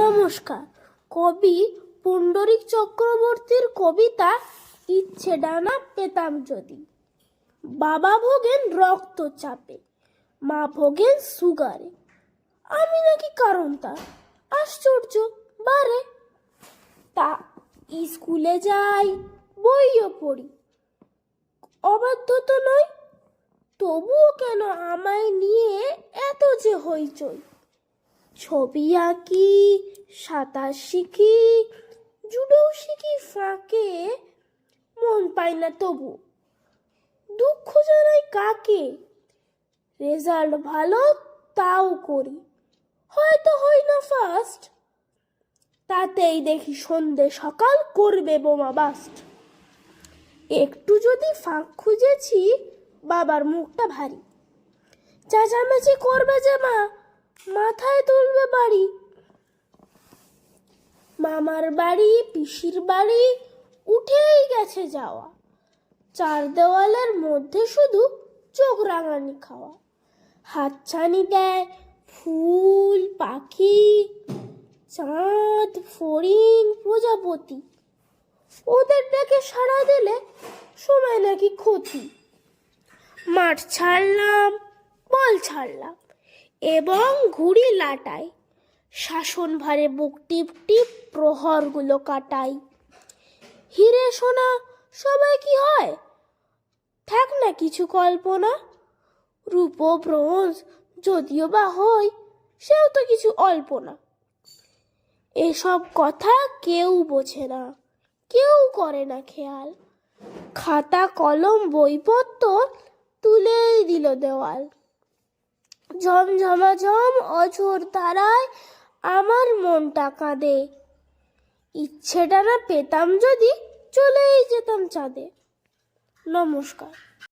নমস্কার। কবি পুণ্ডরিক চক্রবর্তীর কবিতা ইচ্ছে ডানা পেতাম যদি। বাবা ভোগেন রক্তচাপে মা ভোগেন সুগারে। আমি নাকি কারণ তার, আশ্চর্য, বারে। তা স্কুলে যাই, বইও পড়ি, অবাধ্য তো নয় তবুও কেন আমায় নিয়ে এত যে হইচই? ছবি আঁকি, সাঁতার শিখি, জুডো শিখি ফাঁকে, মন পাই না তবু। দুঃখ জানাই কাকে? রেজাল্ট ভালো তাও করি। হয়তো হয় না ফার্স্ট তাতেই দেখি সন্ধে সকাল করবে বোমা বাস্ট একটু যদি ফাঁক খুঁজেছি, বাবার মুখটা ভারী। চেঁচামেচি করবে যে মা মাথায় তুলবে বাড়ি। মামার বাড়ি, পিসির বাড়ি, উঠেই গেছে যাওয়া। চার দেওয়ালের মধ্যে শুধু চোখ রাঙানি খাওয়া। হাতছানি দেয় ফুল, পাখি, চাঁদ, ফড়িং, প্রজাপতি। ওদের ডেকে সাড়া দিলে সময় নাকি ক্ষতি। মাঠ ছাড়লাম, বল ছাড়লাম। এবং ঘুড়ি লাটাই শাসন ভারে বুক টিপ টিপ প্রহরগুলো কাটাই হিরে সোনা, সবাই কি হয়? থাক না কিছু কল্পনা। রূপ ব্রোঞ্জ যদিও বা হই, সেও তো কিছু অল্প না এসব কথা কেউ বোঝে না, কেউ করে না খেয়াল। খাতা, কলম, বইপত্র তুলেই দিল দেওয়াল। ঝমঝমাঝম অঝোর তারায় আমার মনটা কাঁদে। ইচ্ছেটা না পেতাম যদি চলেই যেতাম চাঁদে। নমস্কার।